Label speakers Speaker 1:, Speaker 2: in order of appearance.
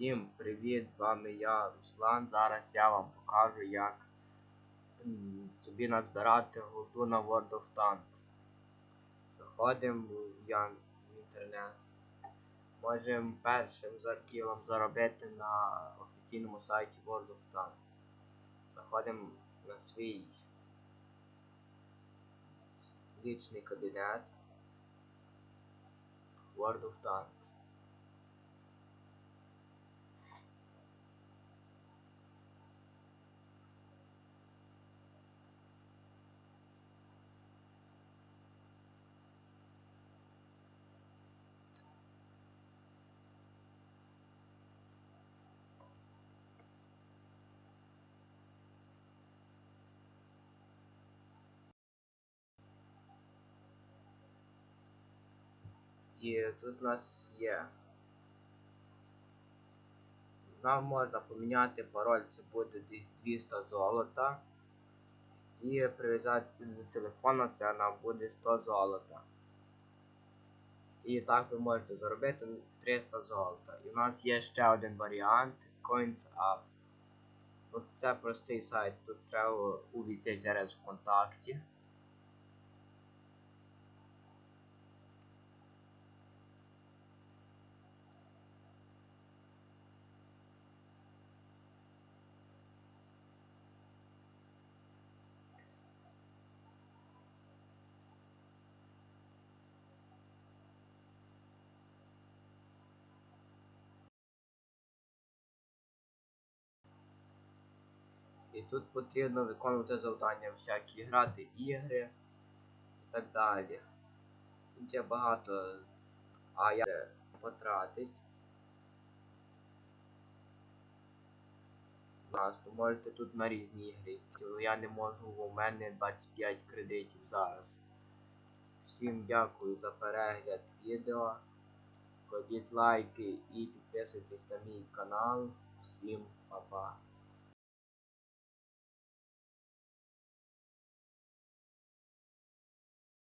Speaker 1: Всім привіт! З вами я, Руслан. Зараз я вам покажу, як собі назбирати голду на World of Tanks. Заходимо в, інтернет. Можемо першим заркілом заробити на офіційному сайті World of Tanks. Заходимо на свій лічний кабінет World of Tanks. І тут у нас є. Нам можна поміняти пароль, це буде десь 200 золота. І прив'язати до телефона це нам буде 100 золота. І так ви можете заробити 300 золота. І у нас є ще один варіант Coins Up. Це простий сайт, тут треба увійти через ВКонтакті. І тут потрібно виконувати завдання всякі грати ігри і так далі. Тут є багато, а я потратить. Нас, можете тут на різні ігри. Я не можу, у мене 25 кредитів зараз. Всім дякую за перегляд відео. Кладіть лайки і підписуйтесь на мій канал. Всім па-па.